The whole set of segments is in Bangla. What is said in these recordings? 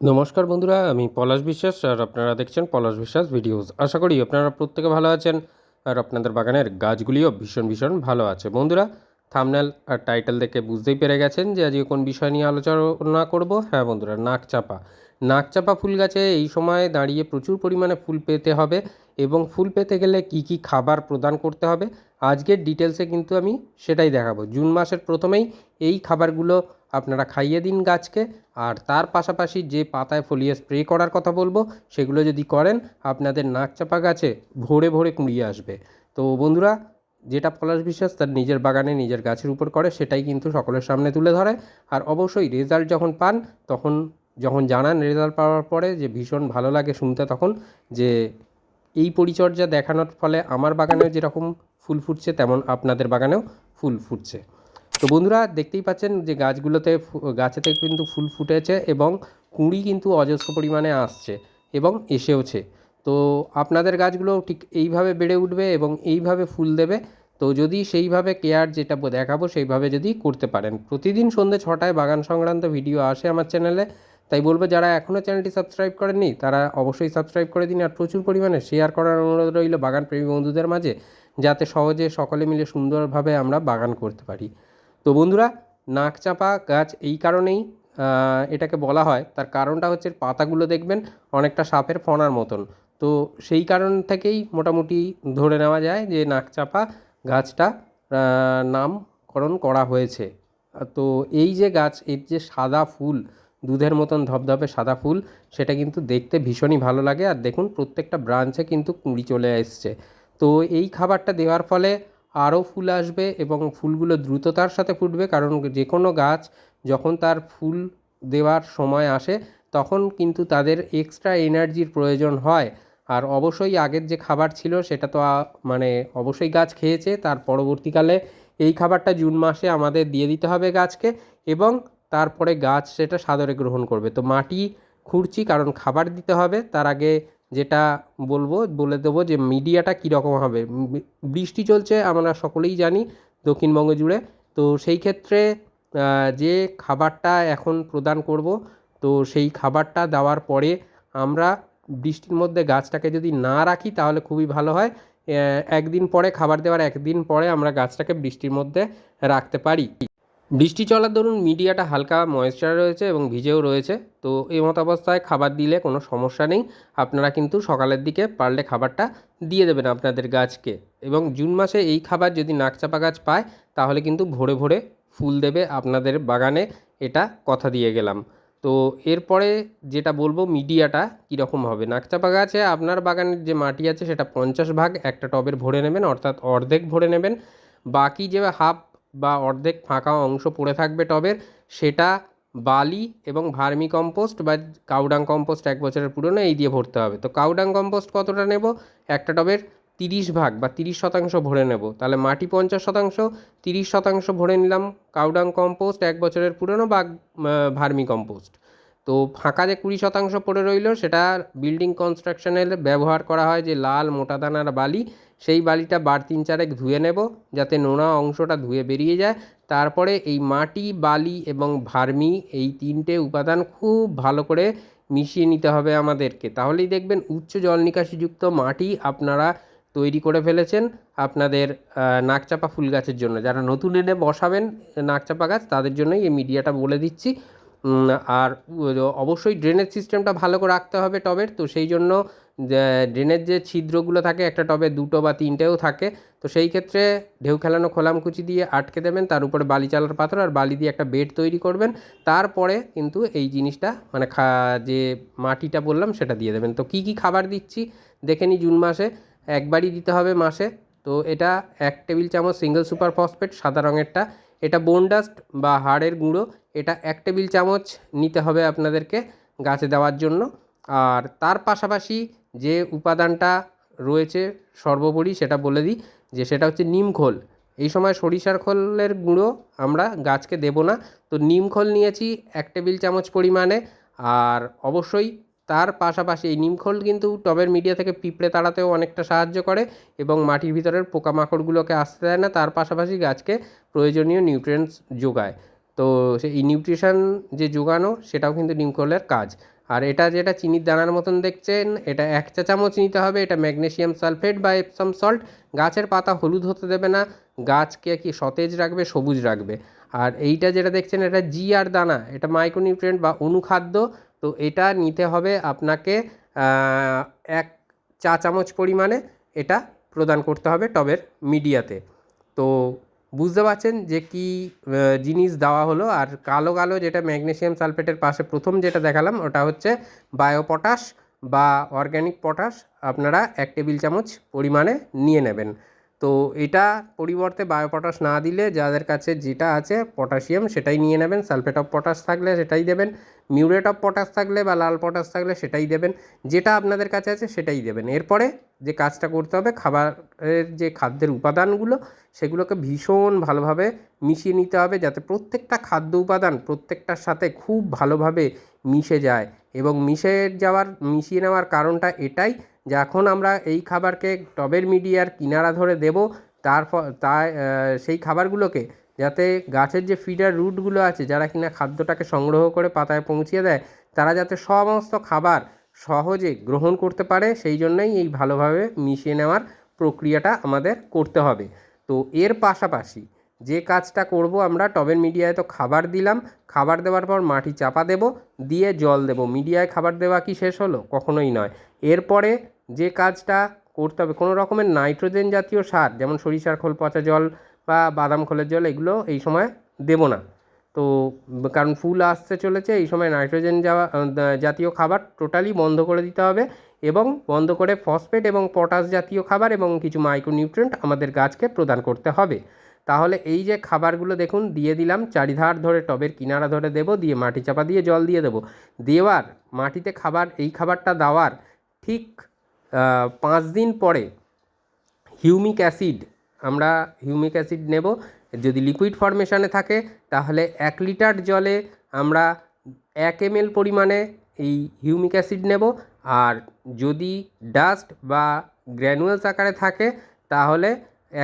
নমস্কার বন্ধুরা, আমি পলাশ বিশ্বাস আর আপনারা দেখছেন পলাশ বিশ্বাস ভিডিওস। আশা করি আপনারা প্রত্যেকে ভালো আছেন আর আপনাদের বাগানের গাছগুলিও ভীষণ ভীষণ ভালো আছে। বন্ধুরা, থামনেল আর টাইটেল দেখে বুঝতেই পেরে গেছেন যে আজকে কোন বিষয় নিয়ে আলোচনা করব। হ্যাঁ বন্ধুরা নাক চাপা নাক চাপা ফুল গাছে এই সময় দাঁড়িয়ে প্রচুর পরিমাণে ফুল পেতে হবে এবং ফুল পেতে গেলে কি কি খাবার প্রদান করতে হবে, আজকের ডিটেলসে কিন্তু আমি সেটাই দেখাবো। জুন মাসের প্রথমেই এই খাবারগুলো আপনারা খাইয়ে দিন গাছকে। আর তার পাশাপাশি যে পাতায় ফলিয়ে স্প্রে করার কথা বলব, সেগুলো যদি করেন, আপনাদের নাক চাপা গাছে ভোরে ভোরে কুড়িয়ে আসবে। তো বন্ধুরা, যেটা পলাশ বিশ্বাস তার নিজের বাগানে নিজের গাছের উপর করে, সেটাই কিন্তু সকলের সামনে তুলে ধরে। আর অবশ্যই রেজাল্ট যখন পান, তখন যখন জানান রেজাল্ট পাওয়ার পরে যে ভীষণ ভালো লাগে শুনতে তখন, যে এই পরিচর্যা দেখানোর ফলে আমার বাগানেও যেরকম ফুল ফুটছে, তেমন আপনাদের বাগানেও ফুল ফুটছে। তো বন্ধুরা, দেখতেই পাচ্ছেন যে গাছগুলোতে গাছেতে কিন্তু ফুল ফুটেছে এবং কুঁড়ি কিন্তু অজস্র পরিমাণে আসছে এবং এসেওছে। তো আপনাদের গাছগুলো ঠিক এইভাবে বেড়ে উঠবে এবং এইভাবে ফুল দেবে। তো যদি সেইভাবে কেয়ার যেটা দেখাবো সেইভাবে যদি করতে পারেন। প্রতিদিন সন্ধ্যে ছটায় বাগান সংক্রান্ত ভিডিও আসে আমার চ্যানেলে। তাই বলব, যারা এখনও চ্যানেলটি সাবস্ক্রাইব করেননি, তারা অবশ্যই সাবস্ক্রাইব করে দিন। আর প্রচুর পরিমাণে শেয়ার করার অনুরোধ রইল বাগান প্রেমী বন্ধুদের মাঝে, যাতে সহজে সকলে মিলে সুন্দরভাবে আমরা বাগান করতে পারি। তো বন্ধুরা, নাক চাপা, গাছ এই কারণেই এটাকে বলা হয়। তার কারণটা হচ্ছে পাতাগুলো দেখবেন অনেকটা সাপের ফণার মতন। তো সেই কারণ থেকেই মোটামুটি ধরে নেওয়া যায় যে নাক চাপা গাছটা নামকরণ করা হয়েছে। তো এই যে গাছ, এর যে সাদা ফুল, দুধের মতন ধপধপে সাদা ফুল, সেটা কিন্তু দেখতে ভীষণই ভালো লাগে। আর দেখুন, প্রত্যেকটা ব্রাঞ্চে কিন্তু কুঁড়ি চলে এসছে। তো এই খাবারটা দেওয়ার ফলে আরও ফুল আসবে এবং ফুলগুলো দ্রুততার সাথে ফুটবে, কারণ যে কোনো গাছ যখন তার ফুল দেওয়ার সময় আসে, তখন কিন্তু তাদের এক্সট্রা এনার্জির প্রয়োজন হয়। আর অবশ্যই আগের যে খাবার ছিল, সেটা তো মানে অবশ্যই গাছ খেয়েছে, তার পরবর্তীকালে এই খাবারটা জুন মাসে আমাদের দিয়ে দিতে হবে গাছকে এবং তারপরে গাছ সেটা সাদরে গ্রহণ করবে। তো মাটি খুঁড়ছি কারণ খাবার দিতে হবে, তার আগে যেটা বলব, বলে দেবো যে মিডিয়াটা কীরকম হবে। বৃষ্টি চলছে, আমরা সকলেই জানি দক্ষিণবঙ্গ জুড়ে। তো সেই ক্ষেত্রে যে খাবারটা এখন প্রদান করব, তো সেই খাবারটা দেওয়ার পরে আমরা বৃষ্টির মধ্যে গাছটাকে যদি না রাখি, তাহলে খুবই ভালো হয়। একদিন পরে, খাবার দেওয়ার একদিন পরে আমরা গাছটাকে বৃষ্টির মধ্যে রাখতে পারি। বৃষ্টি চলার দরুন মিডিয়াটা হালকা ময়েশ্চার রয়েছে এবং ভিজেও রয়েছে। তো এই মতো অবস্থায় খাবার দিলে কোনো সমস্যা নেই। আপনারা কিন্তু সকালের দিকে পারলে খাবারটা দিয়ে দেবেন আপনাদের গাছকে। এবং জুন মাসে এই খাবার যদি নাকচাপা গাছ পায়, তাহলে কিন্তু ভোরে ভোরে ফুল দেবে আপনাদের বাগানে। এটা কথা দিয়ে গেলাম। তো এরপরে যেটা বলব, মিডিয়াটা কীরকম হবে? নাকচাপা গাছে আপনার বাগানের যে মাটি আছে, সেটা পঞ্চাশ ভাগ একটা টবের ভরে নেবেন, অর্থাৎ অর্ধেক ভরে নেবেন। বাকি যে হাফ বা অর্ধেক ফাঁকা অংশ পড়ে থাকবে টবের, সেটা বালি এবং ভার্মি কম্পোস্ট বা কাউডাং কম্পোস্ট এক বছরের পুরনো এই দিয়ে ভরতে হবে। তো কাউডাং কম্পোস্ট কতটা নেব? একটা টবের তিরিশ ভাগ বা তিরিশ শতাংশ ভরে নেব। তাহলে মাটি পঞ্চাশ শতাংশ, তিরিশ শতাংশ ভরে নিলাম কাউডাং কম্পোস্ট এক বছরের পুরনো বা ভার্মি কম্পোস্ট তো ফাঁকা যে কুড়ি শতাংশ পড়ে রইল, সেটা বিল্ডিং কনস্ট্রাকশনের ব্যবহার করা হয় যে লাল মোটা দানার বালি, সেই বালিটা বার তিন চারেক ধুয়ে নেব, যাতে নোনা অংশটা ধুয়ে বেরিয়ে যায়। তারপরে এই মাটি, বালি এবং ভার্মি এই তিনটে উপাদান খুব ভালো করে মিশিয়ে নিতে হবে আমাদেরকে। তাহলেই দেখবেন উচ্চ জল নিকাশিযুক্ত মাটি আপনারা তৈরি করে ফেলেছেন আপনাদের নাকচাপা ফুল গাছের জন্য। যারা নতুন এনে বসাবেন নাকচাপা গাছ, তাদের জন্যই এই মিডিয়াটা বলে দিচ্ছি। আর অবশ্যই ড্রেনেজ সিস্টেমটা ভালো করে রাখতে হবে টবের। তো সেই জন্য ড্রেনের যে ছিদ্রগুলো থাকে, একটা টবে দুটো বা তিনটেও থাকে, তো সেই ক্ষেত্রে ঢেউ খেলানো খোলামকুচি দিয়ে আটকে দেবেন। তার উপরে বালি চালার পাথর আর বালি দিয়ে একটা বেড তৈরি করবেন। তারপরে কিন্তু এই জিনিসটা মানে খা, যে মাটিটা বললাম সেটা দিয়ে দেবেন। তো কী কী খাবার দিচ্ছি, দেখে নিই জুন মাসে। একবারই দিতে হবে মাসে। তো এটা এক টেবিল চামচ সিঙ্গেল সুপার ফসফেট সাদা রঙেরটা। এটা বোনডাস্ট বা হাড়ের গুঁড়ো। এটা এক টেবিল চামচ নিতে হবে আপনাদেরকে গাছে দেওয়ার জন্য। আর তার পাশাপাশি যে উপাদানটা রয়েছে সর্বোপরি সেটা বলে দিই যে সেটা হচ্ছে নিমখোল এই সময় সরিষার খোলের গুঁড়ো আমরা গাছকে দেব না। তো নিমখোল নিয়েছি এক টেবিল চামচ পরিমাণে। আর অবশ্যই তার পাশাপাশি এই নিমখোল কিন্তু টবের মিডিয়া থেকে পিঁপড়ে তাড়াতেও অনেকটা সাহায্য করে এবং মাটির ভিতরের পোকামাকড়গুলোকে আসতে দেয় না। তার পাশাপাশি গাছকে প্রয়োজনীয় নিউট্রিয়েন্টস যোগায়। তো সেই নিউট্রিশন যে যোগানো সেটাও কিন্তু নিম খোলের কাজ। আর এটা যেটা চিনির দানার মতন দেখছেন, এটা এক চা চামচ নিতে হবে, এটা ম্যাগনেশিয়াম সালফেট বা এপসাম সল্ট গাছের পাতা হলুদ হতে দেবে না, গাছকে কি সতেজ রাখবে, সবুজ রাখবে। আর এইটা যেটা দেখছেন, এটা জি আর দানা, এটা মাইক্রোনিউট্রিয়েন্ট বা অনুখাদ্য। তো এটা নিতে হবে আপনাকে এক চা চামচ পরিমাণে এটা প্রদান করতে হবে টবের মিডিয়াতে। তো বুঝতে পারছেন যে কি জিনিস দেওয়া হলো। আর কালো কালো যেটা ম্যাগনেশিয়াম সালফেটের পাশে প্রথম যেটা দেখালাম, ওটা হচ্ছে বায়ো পটাশ বা অর্গ্যানিক পটাশ। আপনারা এক টেবিল চামচ পরিমাণে নিয়ে নেবেন। তো এটা পরিবর্তে বায়ো পটাশ না দিলে যাদের কাছে যেটা আছে, পটাশিয়াম সেটাই নিয়ে নেবেন। সালফেট অফ পটাশ থাকলে সেটাই দেবেন। মিউরেট অফ পটাশ থাকলে বা লাল পটাশ থাকলে সেটাই দেবেন, যেটা আপনাদের কাছে আছে সেটাই দেবেন। এরপরে যে কাজটা করতে হবে, খাবারের যে খাদ্যের উপাদানগুলো, সেগুলোকে ভীষণ ভালোভাবে মিশিয়ে নিতে হবে যাতে প্রত্যেকটা খাদ্য উপাদান প্রত্যেকটার সাথে খুব ভালোভাবে মিশে যায়। এবং মিশে যাওয়ার, মিশিয়ে নেওয়ার কারণটা এটাই যে এখন আমরা এই খাবারকে টবের মিডিয়ার কিনারা ধরে দেব তার তাই সেই খাবারগুলোকে যাতে গাছের যে ফিডার রুটগুলো আছে, যারা কিনা খাদ্যটাকে সংগ্রহ করে পাতায় পৌঁছিয়ে দেয়, তারা যাতে সমস্ত খাবার সহজে গ্রহণ করতে পারে, সেই জন্যই এই ভালোভাবে মিশিয়ে নেওয়ার প্রক্রিয়াটা আমাদের করতে হবে। তো এর পাশাপাশি যে কাজটা করব আমরা টবের মিডিয়ায় তো খাবার দিলাম, খাবার দেওয়ার পর মাটি চাপা দেব, দিয়ে জল দেব। মিডিয়ায় খাবার দেওয়া কি শেষ হলো? কখনোই নয়। এরপরে যে কাজটা করতে হবে, কোনো রকমের নাইট্রোজেন জাতীয় সার, যেমন সরিষার খোল, পচা জল বা বাদাম, খোলের জল এগুলো এই সময় দেব না। তো কারণ ফুল আসতে চলেছে, এই সময় নাইট্রোজেন যাওয়া জাতীয় খাবার টোটালি বন্ধ করে দিতে হবে এবং বন্ধ করে ফসফেট এবং পটাশ জাতীয় খাবার এবং কিছু মাইক্রোনিউট্রিয়েন্ট আমাদের গাছকে প্রদান করতে হবে। তাহলে এই যে খাবারগুলো দেখুন, দিয়ে দিলাম, চারিধার ধরে টবের কিনারা ধরে দেবো, দিয়ে মাটি চাপা দিয়ে জল দিয়ে দেবো। দেওয়ার, মাটিতে খাবার, এই খাবারটা দেওয়ার ঠিক পাঁচ দিন পরে হিউমিক অ্যাসিড আমরা হিউমিক অ্যাসিড নেব। যদি লিকুইড ফরমেশনে থাকে, তাহলে এক লিটার জলে আমরা এক এমএল পরিমাণে এই হিউমিক অ্যাসিড নেব। আর যদি ডাস্ট বা গ্র্যানুয়ালস আকারে থাকে, তাহলে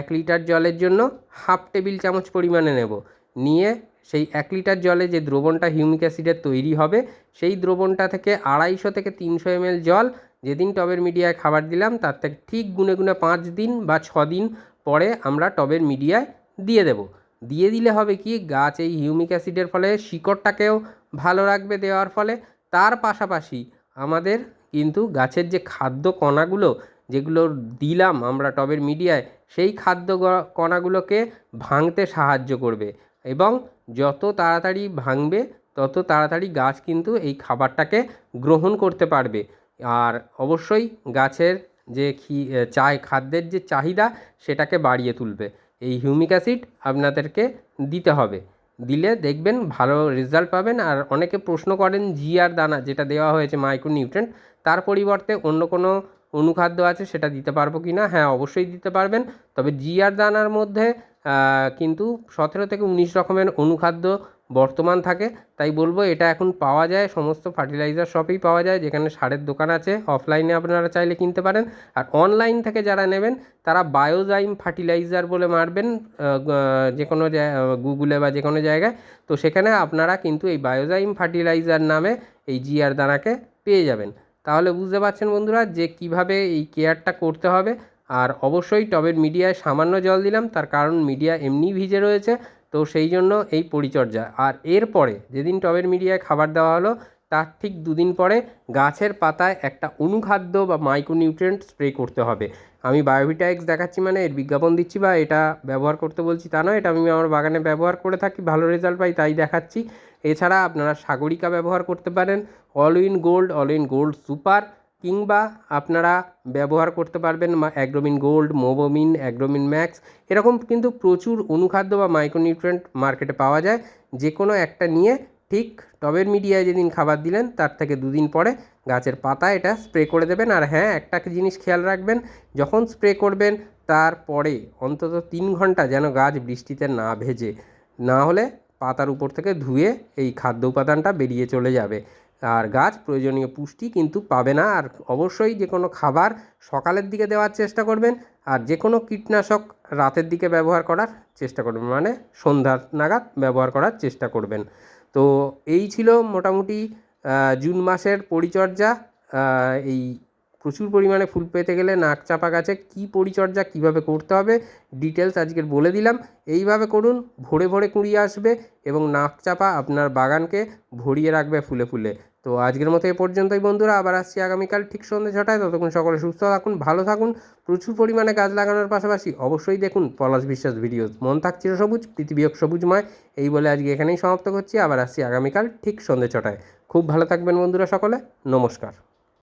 এক লিটার জলের জন্য হাফ টেবিল চামচ পরিমাণে নেব। নিয়ে সেই এক লিটার জলে যে দ্রবণটা হিউমিক অ্যাসিডের তৈরি হবে, সেই দ্রবণটা থেকে আড়াইশো থেকে তিনশো এমএল জল, যেদিন টবের মিডিয়ায় খাবার দিলাম, তার থেকে ঠিক গুনে গুনে পাঁচ দিন বা ছ দিন পরে আমরা টবের মিডিয়ায় দিয়ে দেব। দিয়ে দিলে হবে কি, গাছ এই হিউমিক অ্যাসিডের ফলে শিকড়টাকেও ভালো রাখবে দেওয়ার ফলে। তার পাশাপাশি আমাদের কিন্তু গাছের যে খাদ্য কণাগুলো যেগুলো দিলাম আমরা টবের মিডিয়ায়, সেই খাদ্য কণাগুলোকে ভাঙতে সাহায্য করবে এবং যত তাড়াতাড়ি ভাঙবে, তত তাড়াতাড়ি গাছ কিন্তু এই খাবারটাকে গ্রহণ করতে পারবে। আর অবশ্যই গাছের যে খি চায় খাদ্যের যে চাহিদা সেটাকে বাড়িয়ে তুলবে। এই হিউমিক অ্যাসিড আপনাদেরকে দিতে হবে। দিলে দেখবেন ভালো রেজাল্ট পাবেন। আর অনেকে প্রশ্ন করেন জি আর দানা যেটা দেওয়া হয়েছে মাইক্রোনিউট্রেন্ট, তার পরিবর্তে অন্য কোনো অনুখাদ্য আছে সেটা দিতে পারব কি না? হ্যাঁ অবশ্যই দিতে পারবেন। তবে জি আর দানার মধ্যে কিন্তু সতেরো থেকে উনিশ রকমের অনুখাদ্য বর্তমান থাকে, তাই বলব এটা এখন পাওয়া যায়, সমস্ত ফার্টিলাইজার শপেই পাওয়া যায়, যেখানে সারের দোকান আছে অফলাইনে আপনারা চাইলে কিনতে পারেন। আর অনলাইন থেকে যারা নেবেন, তারা বায়োজাইম ফার্টিলাইজার বলে মারবেন যে কোনো গুগলে বা যে কোনো জায়গায়। তো সেখানে আপনারা কিন্তু এই বায়োজাইম ফার্টিলাইজার নামে এই জিআর দানাকে পেয়ে যাবেন। তাহলে বুঝতে পারছেন বন্ধুরা যে কীভাবে এই কেয়ারটা করতে হবে। আর অবশ্যই টবের মিডিয়ায় সামান্য জল দিলাম, তার কারণ মিডিয়া এমনি ভিজে রয়েছে। তো সেই জন্য এই পরিচর্যা। আর এরপরে যেদিন টবের মিডিয়ায় খাবার দেওয়া হলো, তার ঠিক দুদিন পরে গাছের পাতায় একটা অনুখাদ্য বা মাইক্রোনিউট্রিয়েন্ট স্প্রে করতে হবে। আমি বায়োভিটা এক্স দেখাচ্ছি মানে এর বিজ্ঞাপন দিচ্ছি বা এটা ব্যবহার করতে বলছি তা নয়, এটা আমি আমার বাগানে ব্যবহার করে থাকি, ভালো রেজাল্ট পাই তাই দেখাচ্ছি। এছাড়া আপনারা সাগরিকা ব্যবহার করতে পারেন, all in gold, all in gold super কিংবা আপনারা ব্যবহার করতে পারবেন Agromin gold, Mobomin, Agromin max. এরকম কিন্তু প্রচুর অনুখাদ্য বা মাইক্রোনিউট্রিয়েন্ট মার্কেটে পাওয়া যায়। যে কোনো একটা নিয়ে ঠিক টবের মিডিয়ায় যেদিন খাবার দিলেন, তার থেকে দুদিন পরে গাছের পাতা এটা স্প্রে করে দেবেন। আর হ্যাঁ একটা জিনিস খেয়াল রাখবেন, যখন স্প্রে করবেন, তারপরে অন্তত তিন ঘণ্টা যেন গাছ বৃষ্টিতে না ভেজে, না হলে পাতার উপর থেকে ধুয়ে এই খাদ্য উপাদানটা বেরিয়ে চলে যাবে। আর গাছ প্রয়োজনীয় পুষ্টি কিন্তু পাবে না। আর অবশ্যই যে কোনো খাবার সকালের দিকে দেওয়ার চেষ্টা করবেন আর যে কোনো কীটনাশক রাতের দিকে ব্যবহার করার চেষ্টা করবেন মানে সন্ধ্যার নাগাদ ব্যবহার করার চেষ্টা করবেন। তো এই ছিল মোটামুটি জুন মাসের পরিচর্যা এই প্রচুর পরিমাণে ফুল পেতে গেলে নাক চাপা গাছে। কী পরিচর্যা, কীভাবে করতে হবে? ডিটেলস আজকের বলে দিলাম। এইভাবে করুন, ভোরে ভোরে কুড়িয়ে আসবে এবং নাক চাপা আপনার বাগানকে ভরিয়ে রাখবে ফুলে ফুলে। তো আজকের মতো এ পর্যন্তই বন্ধুরা, আবার আসছি আগামীকাল ঠিক সন্ধ্যে ছটায়। ততক্ষণ সকলে সুস্থ থাকুন, ভালো থাকুন। প্রচুর পরিমাণে গাছ লাগানোর পাশাপাশি অবশ্যই দেখুন পলাশ বিশ্বাস ভিডিওস। মন থাক চিরসবুজ পৃথিবী সবুজময়। এই বলে আজকে এখানেই সমাপ্ত করছি, আবার আসছি আগামীকাল ঠিক সন্ধ্যে ছটায়। খুব ভালো থাকবেন বন্ধুরা সকলে, নমস্কার।